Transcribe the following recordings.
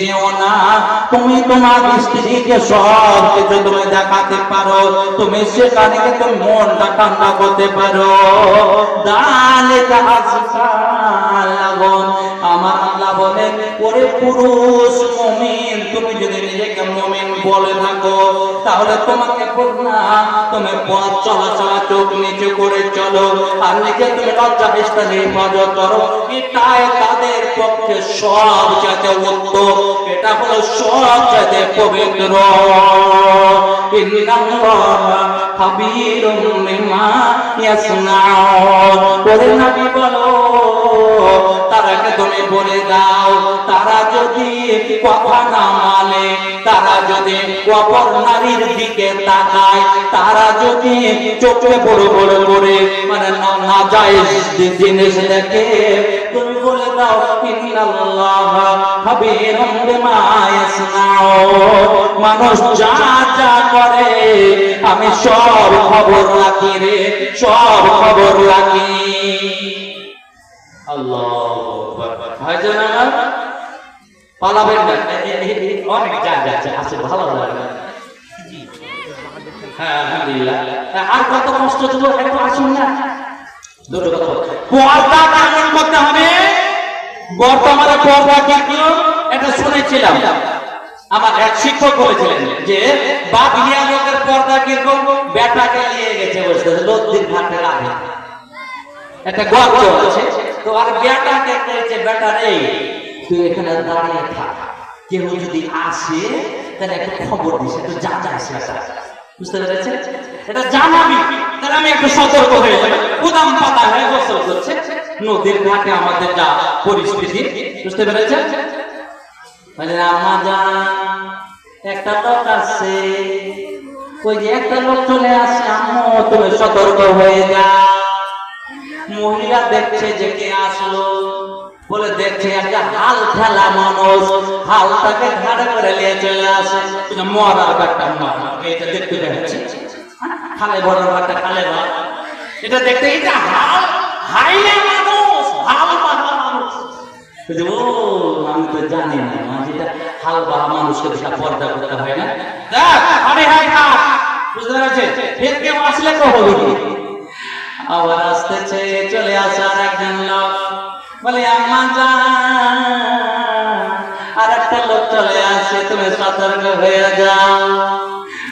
যেও না। তুমি তোমার স্ত্রীকে সব কিছু তুমি দেখাতে পারো। তুমি সেখানে কিন্তু মনটা ঠান্ডা করতে পারো। আমার আল্লাহ বলেন পুরুষ মমিন, তুমি যদি নিজেকে মমিন বলে থাকো তাহলে তোমাকে না, তুমি পথ চলা চলা চোখ নিচু করে চলো। আর নিজে তুমি লজ্জা স্থানে হেফাজত করো। এটাই তাদের পক্ষে সব যাতে উত্তম। এটা হলো সব যাতে পবিত্র। ইয়াসনাউন। ওরে নবী বলো বলে দাও, তারা যদি কথা না মানে তারা যদি অপর নারীর দিকে তাকায়, তারা যদি চোখে বড় বড় করে মানে না যায় জিনিস দেখে, তুমি বলে দাও মানুষ যা যা করে, আমি সব খবর রাখি রে, সব খবর রাখি। আল্লাহ ভাইজান আমার পালাবেন অনেক ভালো হ্যাঁ আর কত দুটো কথা কেমন হবে? বর্তমানে পর্দা কি এটা শুনেছিলাম। আমার এক শিক্ষক বলেছিলেন যে বাদলিয়া লোকের পর্দা কীরকম? বেটাকে নিয়ে গেছে বলছে লদ্দির ঘাটে রাখে একটা আছে। তো আর বেটাকে বেটা রে, তুই এখানে দাঁড়িয়ে থাক। কেউ যদি আসে, তাহলে একটু খবর দিস, একটু জানাস বেটা বুঝতে পেরেছে এটা জানাবি, তাহলে আমি একটু সতর্ক হয়ে উদাম পাতা হয়ে গোসল করছে। নদীর ঘাটে আমাদের যা পরিস্থিতি, বুঝতে পেরেছে মানে জান একটা লোক আছে ওই যে একটা লোক চলে আসে আম্মু, তুমি সতর্ক হয়ে যা মহিলা দেখছে যে কে আসলো, বলে, দেখছে একটা হাল খেলা মানুষ। হালটাকে ঘাড়ে করে নিয়ে চলে আসে। মরার একটা মরা এটা দেখতে যাচ্ছে খালে বড় একটা খালে বড় এটা দেখতে এটা হাল, হাইলে মানুষ, হাল বাঁধা মানুষ। ও, আমি তো জানি না যেটা হাল বাহা মানুষকে সেটা পর্দা করতে হয় না। দেখ, আরে হাই খা বুঝতে পেরেছে ফের কেউ আসলে তো আবার আসতেছে চলে আসার একজন লোক বলে, আম্মা জান আর একটা লোক চলে আসে, তুমি সতর্ক হয়ে যাও।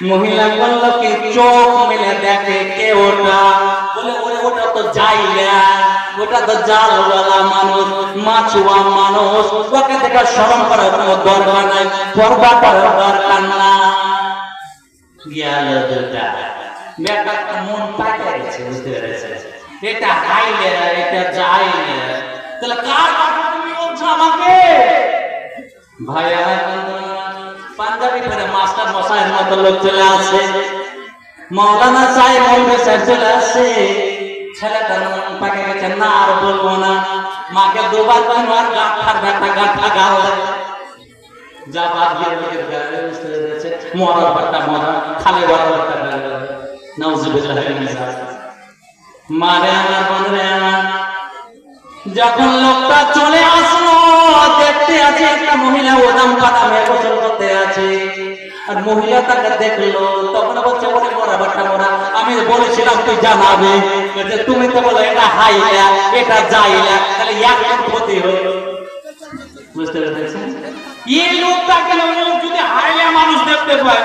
মহিলা বলল, কি চোখ মিলে দেখে কে ওটা? বলে, ওরে, ওটা তো যাইলা ওটা তো জালওয়ালা মানুষ মাছুয়া মানুষ। ওকে দেখে স্মরণ করার কোনো দরকার নাই পর্বা করার দরকার না। গেল দুটা। বেটা মন পাকে গেছে বুঝতে পেরেছে এটা এটা তাহলে কার কথা তুমি বলছো আমাকে? ভাই পাঞ্জাবি মাস্টার মশাইয়ের মতো লোক চলে আসে। মৌলানা সাহেব মৌলভী সাহেব চলে আসে ছেলেটার মন পাকে গেছে না, আর বলব না। মাকে দুবার গাল যা বাদ দিয়ে বুঝতে পেরেছে। মরার বাট্টা মরা, খালে বড় যখন লোকটা চলে আসলো, দেখতে আছে একটা মহিলা ওদাম কাদামে গোসল করতে আছে। আর মহিলা তাকে দেখল, তখন বলছে বলে মোরা বাট্টা মোরা। আমি বলেছিলাম, তুই জানাবে যে তুমি তো বলো, এটা হাইলা এটা যাইলা তাহলে এক ক্ষতি হলো বুঝতে পেরেছেন? এই লোকটাকে লোক যদি হাইলা মানুষ দেখতে পায়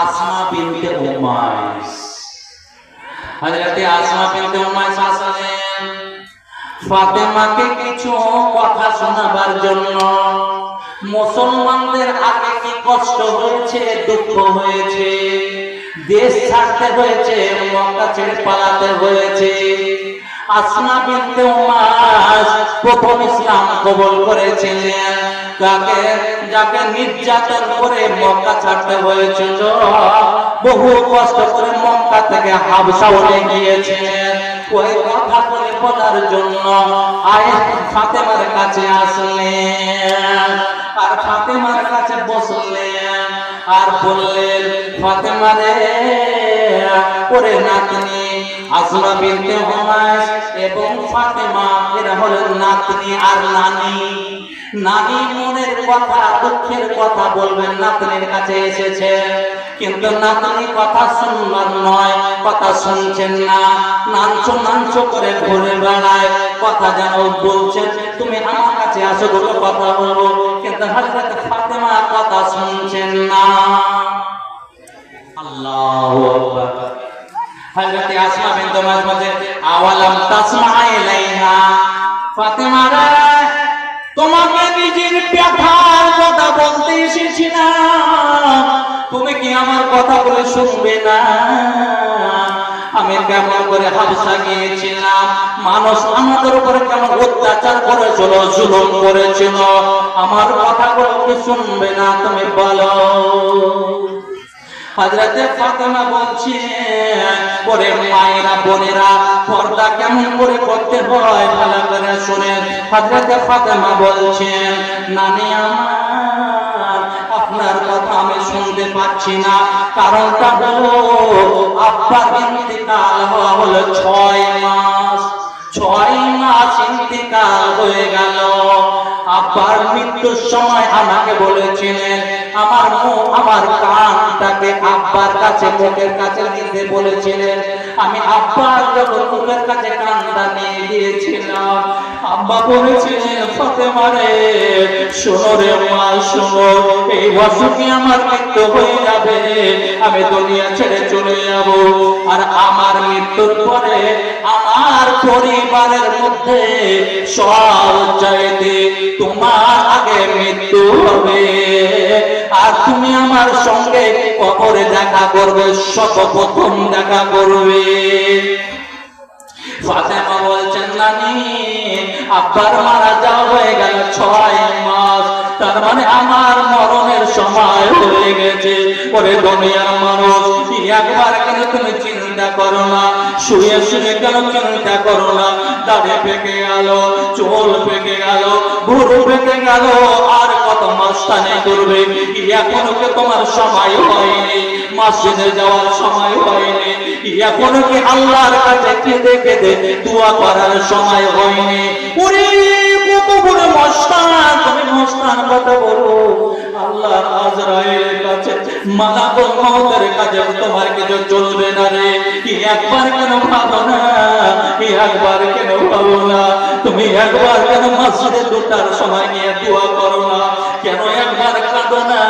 আসমা বিনতে উমাইস। হযরতে আসমা বিনতে উমাইস আসলেন। ফাতেমাকে কিছু কথা শোনাবার জন্য মুসলমানদের আগে কি কষ্ট হয়েছে, দুঃখ হয়েছে, দেশ ছাড়তে হয়েছে, মক্কা ছেড়ে পালাতে হয়েছে? আসমা বিনতে উমাস প্রথম ইসলাম কবুল করেছিলেন। কাকে? যাকে নির্যাতন করে মক্কা ছাড়তে হয়েছিল, বহু কষ্ট করে মক্কা থেকে হাবসা উঠে গিয়েছিলেন। ওই কথা বলে বলার জন্য আয় ফাতেমার কাছে আসলেন আর ফাতেমার কাছে বসলেন আর বললেন, ফাতেমা রে, ওরে নাতনি আসমা বিনতে হুমায়স এবং ফাতেমা, এরা হলেন নাতনি আর নানি। নানি মনের কথা, দুঃখের কথা বলবেন, নাতনির কাছে এসেছে। কিন্তু নাতনি কথা শুনবার নয়, কথা শুনছেন না। নাঞ্চ নাঞ্চ করে ঘুরে বেড়ায়, কথা যেন বলছেন, তুমি আমার কাছে আসো, দুটো কথা বলব। কিন্তু হযরত ফাতেমা কথা শুনছেন না। আল্লাহু আকবার। আসমা বিনতে মাযমুজে আওয়ালাম তাসমা ইলাইহা? ফাতেমা তোমাকে নিজের ব্যথার কথা বলতে এসেছি না। তুমি কি আমার কথা বলে শুনবে না? আমি কেমন করে হাবসা গিয়েছিলাম? মানুষ আমাদের উপরে কেমন অত্যাচার করেছিল, জুলুম করেছিল? আমার কথা বলে শুনবে না তুমি বলো। হযরতে ফাতেমা বলছে পরে মায়েরা, বোনেরা, পর্দা কেমন করে করতে হয় ভালো করে শুনেন হযরতে ফাতেমা বলছেন নানি আমার, আপনার কথা আমি শুনতে পাচ্ছি না। কারণটা হলো আব্বার ইন্তেকাল হওয়া হলো ছয় মাস। ছয় মাস ইন্তেকাল হয়ে গেল। আব্বার মৃত্যুর সময় আমাকে বলেছিলেন, আমার মুখ, আমার কানটাকে আব্বার কাছে, মুখের কাছে নিতে বলেছিলেন। আমি আব্বার যখন মুখের কাছে কানটা নিয়ে গিয়েছিলাম, আব্বা বলেছিলেন, ফাতেমা রে, শোনো রে মা, শোনো, এই অসুখে আমার মৃত্যু হয়ে যাবে, আমি দুনিয়া ছেড়ে চলে যাব। আর আমার মৃত্যুর পরে আমার পরিবারের মধ্যে সব চাইতে তোমার আগে মৃত্যু হবে। আর তুমি আমার সঙ্গে কবরে দেখা করবে, সর্বপ্রথম দেখা করবে। ফাতেমা বলছেন, নানি, আব্বার মারা হয়ে গেল ছয় মাস। তার মানে আমার মরণের সময় হয়ে গেছে। ওরে দুনিয়ার মানুষ একবার কেন তুমি চিন্তা করো না, শুয়ে শুয়ে কেন চিন্তা করো না? দাড়ি পেকে গেল, চোল পেকে গেল ভুরু পেকে গেল, আর কত মাস্তানি করবে? এখনও কি তোমার সময় হয়নি? মসজিদে যাওয়ার সময় হয়নি। এখনও কি আল্লাহর কাছে কেঁদে কেঁদে দোয়া করার সময় হয়নি? মস্তান, তুমি মস্তান কথা বলো আল্লাহ আজরাইলের কাছে কাছে তোমার কিছু চলবে না রে। কি একবার কেন না? কি একবার কেন না? তুমি একবার কেন মসজিদে দুটার সময় নিয়ে দোয়া করো না? কেন একবার কাঁদো না?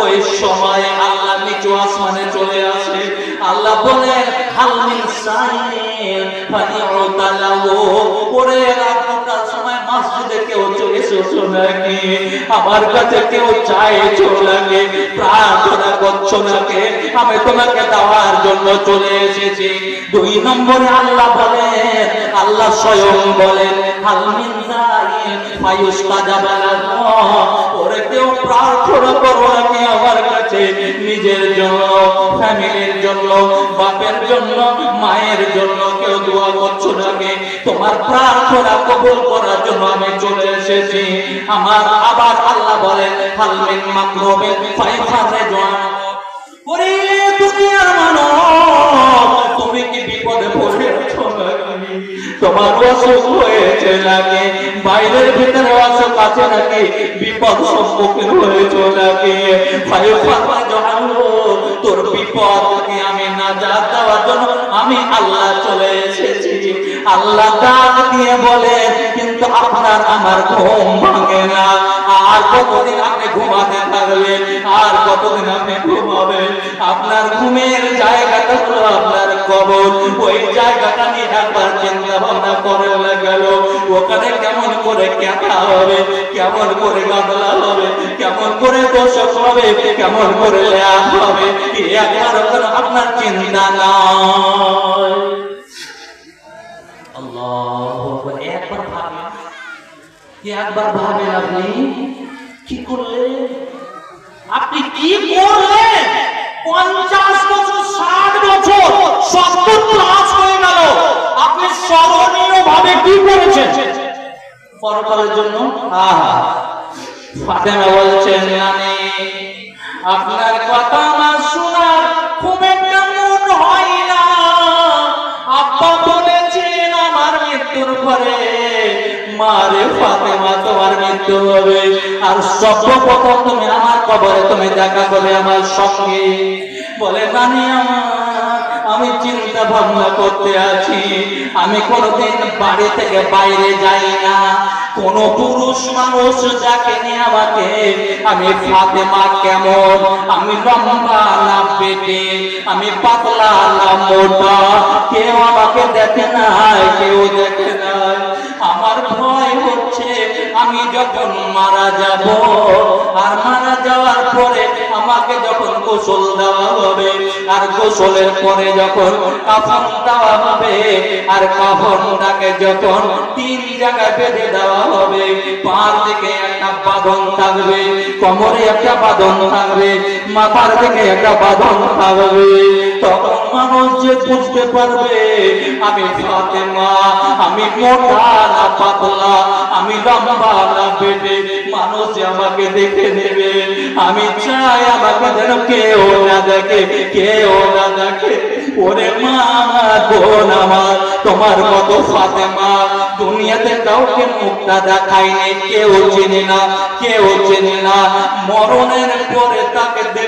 ওই সময় আল্লাহ নিচু আসমানে চলে আসে। আল্লাহ বলে হালমিন সাইন তালাও ওরে মসজিদে কেউ আমার কাছে কেউ চাইছো প্রার্থনা করছ আমি তোমাকে দেওয়ার জন্য চলে এসেছি। দুই নম্বরে আল্লাহ বলেন, আল্লাহ স্বয়ং বলেন হালমিন ওরে কেউ প্রার্থনা করো নাকি আমার কাছে? নিজের জন্য ফ্যামিলির জন্য, বাপের জন্য, মায়ের জন্য কেউ দোয়া করছ নাকি তোমার প্রার্থনা কবুল করার জন্য আমি চলে এসেছি। আমার আবার আল্লাহ বলেন, হালমিন মাকরুবে ফাইফারে জোয়ান। ওরে দুনিয়ার মানুষ তুমি কি বিপদে পড়ে আছো তোমার অসুখ হয়েছে নাকি? বাইরের ভিতরে অসুখ আছে নাকি? বিপদ সম্মুখীন হয়েছে নাকি? ভাই ফাতা জানো তোর বিপদ থেকে আমি নাজাত দেওয়ার জন্য আমি আল্লাহ চলে এসেছি। আল্লাহ ডাক দিয়ে বলে, কিন্তু আপনার আমার ঘুম ভাঙে না। আর কতদিন আপনি ঘুমাতে থাকবেন আর কতদিন আপনি ঘুমাবেন? আপনার ঘুমের জায়গাটা হলো আপনার কবর। ওই জায়গাটা নিয়ে একবার চিন্তা ভাবনা করে গেল ওখানে কেমন করে কেটা হবে? কেমন করে গাদলা হবে? কেমন করে দোষক হবে? কেমন করে হবে? একবার ওখানে আপনার চিন্তা নয় একবার ভাবেন। আপনি? কি করলেন? আপনি কি করলেন? পঞ্চাশ বছর, ষাট বছর, সত্তর ক্লাস হয়ে গেল। আপনি স্মরণীয় ভাবে কি করেছেন? পরকালের জন্য? আহা, ফাতেমা বলছেন আপনার কথা মারে ফাতেমা তোমার মৃত্যু হবে। আর সর্বপ্রথম তুমি আমার কবরে তুমি দেখা করবে আমার সঙ্গে। বলে আমার, আমি চিন্তা ভাবনা করতে আছি। আমি কোনোদিন বাড়ি থেকে বাইরে যাই না। কোন পুরুষ মানুষ যাকে নিয়ে আমাকে, আমি ফাতেমা কেমন? আমি লম্বা না পেটে আমি পাতলা না মোটা? কেউ আমাকে দেখে নাই, কেউ দেখে নাই। আমার যখন মারা যাব, আর মারা যাওয়ার পরে আমাকে যখন গোসল দেওয়া হবে, আর গোসলের পরে যখন কাফন দেওয়া হবে, আর কাফনটাকে যখন তিন জায়গায় বেঁধে দেওয়া হবে, পার থেকে একটা বাঁধন থাকবে, কোমরে একটা বাঁধন থাকবে, মাথার থেকে একটা বাঁধন থাকবে। মানুষ যে বুঝতে পারবে। আমি ফাতেমা, আমি মোটা না পাতলা, আমি লম্বা না বেটে, মানুষ আমাকে দেখে নেবে। আমি চাই আমাকে যেন কেউ না দেখে, কেউ না দেখে। ওরে মা, আমার বোন আমার, তোমার মতো ফাতেমা, দুনিয়াতে কাউকে মুখটা দেখায়নি কেউ চেনে না, কেউ চেনে না। মরণের পরে তাকে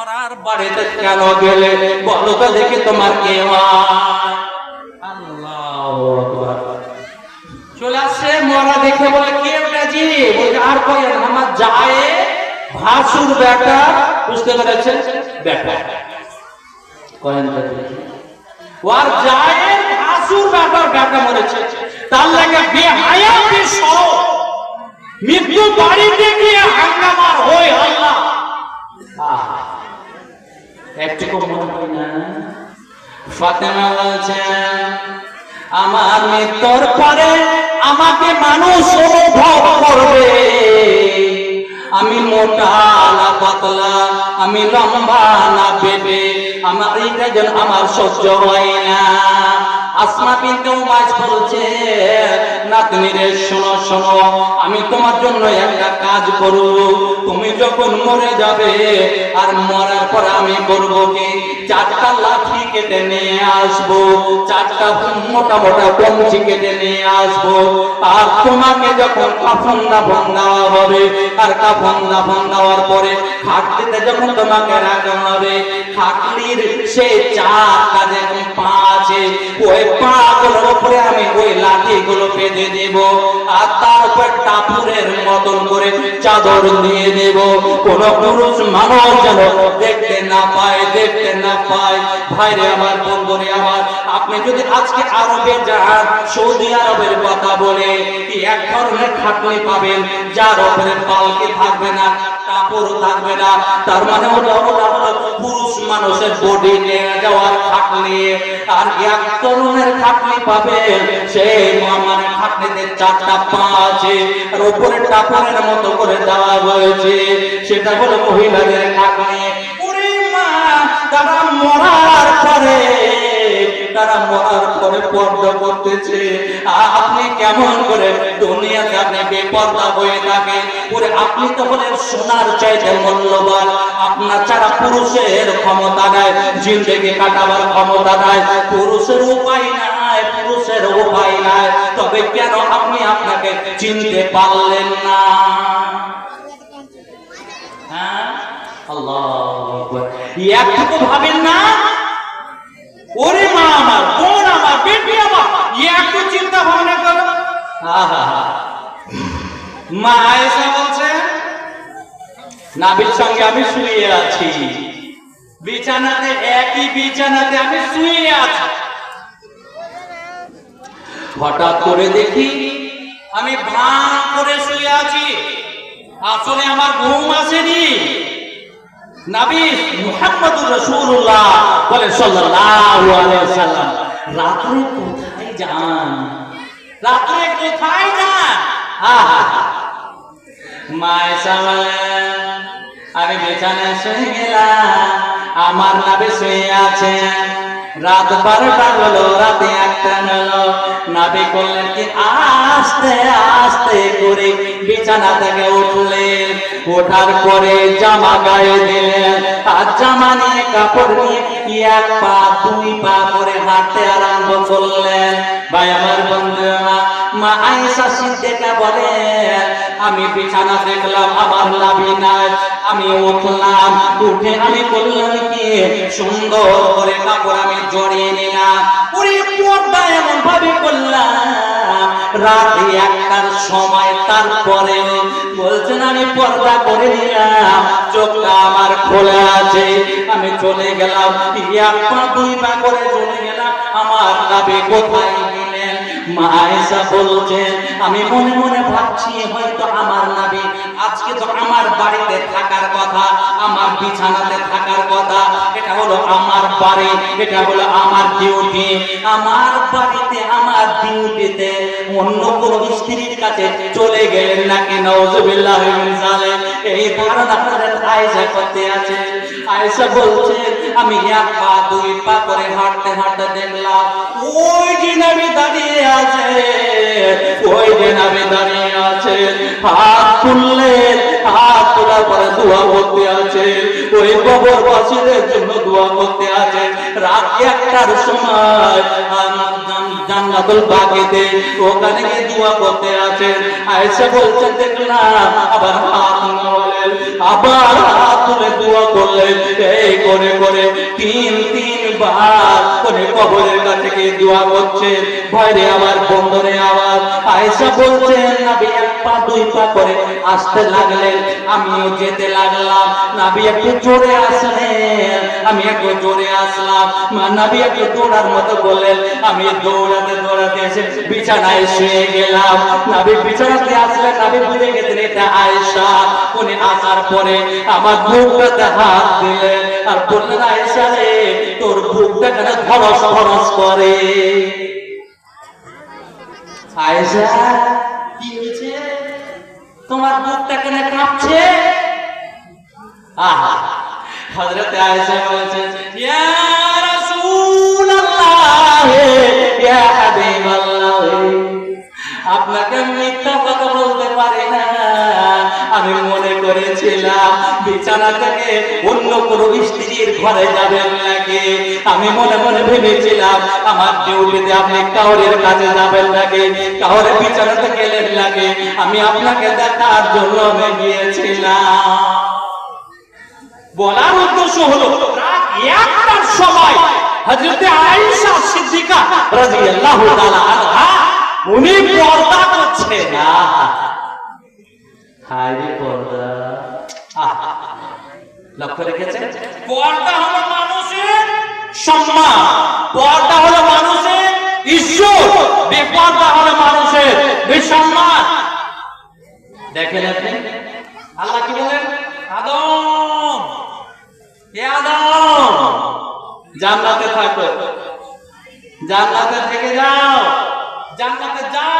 মরার বাড়িতে কেন গেলে? বলো তো দেখি তোমার কে হয়। আল্লাহু চলে আসছে মরা দেখে বলে, কে ওটা জি? আর কই আমার যায় ভাসুর বেটা। বুঝতে পেরেছেন? বেটা। মৃত্যু বাড়িতে গিয়ে হাঙ্গামার হই হাল্লা আহা, একটুকু মনে হয় না। ফাতেমা বলছেন আমার মৃত্যুর পরে আমাকে মানুষ অনুভব করবে। আমি মোটা না পাতলা আমি লম্বা না বেবে আমার এইটা যেন আমার সহ্য হয় না। আসমা বিনতে মাছ বলছে নাতনি রে, শোনো শোনো, আমি তোমার জন্য একটা কাজ করব তুমি যখন মরে যাবে, আর মরার পর আমি করব কি? চারটা লাঠি কেটে নিয়ে আসব, চারটা মোটা মোটা কঞ্চি কেটে নিয়ে আসব। আর তোমাকে যখন কাফন দাফন দেওয়া হবে, আর কাফন দাফন দেওয়ার পরে খাটলিতে যখন তোমাকে রাখা হবে খাটলির সেই চারটা যেরকম পা আছে। ওই পা গুলোর উপরে আমি ওই লাঠি বেঁধে দেব আর তার উপর টাপুরের মতন করে চাদর দিয়ে দেব। কোন পুরুষ মানুষ যেন দেখতে না পায়, দেখতে না পায়। ভাইরে আমার বন্ধুরে আমার, আপনি যদি আজকে আরবে যান, সৌদি আরবের কথা বলে কি এক ধরনের খাটনি পাবেন, যার উপরে পালকে থাকবে না? কাপড় থাকবে না। তার মানে পুরুষ মানুষের বডি নিয়ে যাওয়ার খাটনি। আর এক তরুণের খাটনি পাবেন সেই মানে খাটনিতে চারটা পা আছে। আর উপরে টাপরের মতো করে দেওয়া হয়েছে। সেটা হলো মহিলাদের খাটনি। মা তারা মরার পরে তারা মরার পরে পর্দা করতেছে। আপনি কেমন করে দুনিয়াতে আপনি বেপর্দা হয়ে থাকেন ওরে আপনি তো সোনার চাইতে মূল্যবান। আপনার ছাড়া পুরুষের ক্ষমতা নাই, জিন্দগি কাটাবার ক্ষমতা নাই, পুরুষের উপায় নাই, পুরুষের উপায় নাই। তবে কেন আপনি আপনাকে চিনতে পারলেন না? হ্যাঁ? আল্লাহ একটুকু ভাবেন না? ওরে মা আমার, বোন আমার, বেটি আমার একটু চিন্তা ভাবনা করো। মা বলছে সঙ্গে আমি শুয়ে আছি। বিছানাতে, একই বিছানাতে আমি শুয়ে আছি। হঠাৎ করে দেখি, আমি ভান করে শুয়ে আছি। আসলে আমার ঘুম আসেনি। নবী মুহাম্মদুর রাসূলুল্লাহ বলে সাল্লাল্লাহু আলাইহি ওয়াসাল্লাম, রাত্রে কোথায় যান? কোথায় যান? আমি বিছানায় শুয়ে গেলাম, আমার নাবে শুয়ে আছেন রাত বারোটা হলো, রাতে নাবি করলেন কি আস্তে আস্তে করে বিছানা থেকে উঠলেন। ওঠার পরে জামা গায়ে দিলেন। আর জামা নিয়ে কাপড় নিয়ে এক পা, দুই পা করে হাঁটতে আরম্ভ করলেন। ভাই আমার বন্ধুরা, মা আয়েশা সিদ্দিকা বলেন, আমি বিছানা দেখলাম, আমার লাভি নাই। আমি উঠলাম, উঠে আমি বললাম কি, সুন্দর করে কাপড় আমি জড়িয়ে নিলাম। ভাবে করলাম রাতে একটার সময় তারপরে বলছেন, আমি পর্দা করে নিলাম, চোখটা আমার খোলা আছে, আমি চলে গেলাম। এক দুই পা করে চলে গেলাম। আমার লাভে কোথায় গেলেন? মায়েশা বলছেন, আমি মনে মনে ভাবছি, হয়তো আমার নাবি, আজকে তো আমার বাড়িতে থাকার কথা বিছানাতে থাকার কথা, এটা হলো আমার বাড়ি, এটা হলো আমার ডিউটি আমার বাড়িতে, আমার ডিউটিতে অন্য কোন স্ত্রীর কাছে চলে গেলেন নাকি নওজুবিল্লাহ এই ধারণা আয়েশা করতে আছে আয়েশা বলছে আমি এক পা, দুই পা করে হাঁটতে হাঁটতে দেখলাম, ওই যে নবী দাঁড়িয়ে আছে, ওই যে নবী দাঁড়িয়ে আছে, হাত তুললেন হাত তোলার পরে দোয়া করতে আছে, ওই কবর বাসীদের জন্য দোয়া করতে আছে। রাত একটার সময় জান্নাতুল বাগিতে ওখানে গিয়ে দোয়া করতে আছে। আয়েশা বলছেন দেখলাম আবার হাত নামালেন আবার তুলে দোয়া করলেন। এই করে করে তিন তিন বার করে কবরের কাছে গিয়ে দোয়া করছেন। ভয়রে আমার বন্ধরে আবার আয়েশা বলছেন, নাবি, এক পা, দুই পা করে আসতে লাগলেন। আমিও যেতে লাগলাম। নাবি, একটু জোরে আসলেন। আমি একটু জোরে আসলাম। নাবি, একটু দৌড়ার মতো বললেন, আমি দৌড়াতে দৌড়াতে এসে বিছানায় শুয়ে গেলাম। নাবি, বিছানাতে আসলেন। নাবি, বুঝে গেছেন, এটা আয়েশা। উনি আসার পরে আমার বুকটাতে হাত দিলেন আর বললেন আয়েশা রে, তোর বুকটা কেন ধরস করে। আয়েশা, কি হয়েছে? তোমার বুকটা কেন কাঁপছে? আহা, হযরত আয়েশা বলছেন ইয়া মনে বিছানা থেকে অন্য কোনো স্ত্রীর ঘরে যাবেন নাকি? আমি মনে মনে ভেবেছিলাম, আমার ডিউটিতে আপনি কাউরের কাছে যাবেন নাকি? কাউরে বিছানাতে গেলেন নাকি? আমি আপনাকে দেখার জন্য আমি গিয়েছিলাম। বলার উদ্দেশ্য হলো একটার সময় হযরতে আয়েশা সিদ্দিকা রাদিয়াল্লাহু তাআলা উনি পর্দা করছে না হায় রে পর্দা। লক্ষ্য রেখেছেন? পর্দা হলো মানুষের সম্মান। পর্দা হলো মানুষের ইজ্জত। বেপর্দা হলো মানুষের বেসম্মান। দেখেন আপনি। আল্লাহ কি বলেন? আদম। হে আদম জান্নাতে থাকো। জান্নাতে থেকে যাও। জান্নাতে যা কিছু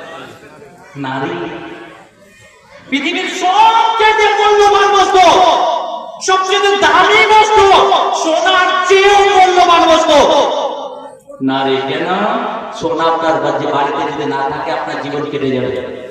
নারী। পৃথিবীর সবচেয়ে মূল্যবান বস্তু সবচেয়ে দামি বস্তু, সোনার চেয়েও মূল্যবান বস্তু। নারী কেন? সোনা আপনার বাড়ি- বাড়িতে যদি না থাকে, আপনার জীবন কেটে যাবে।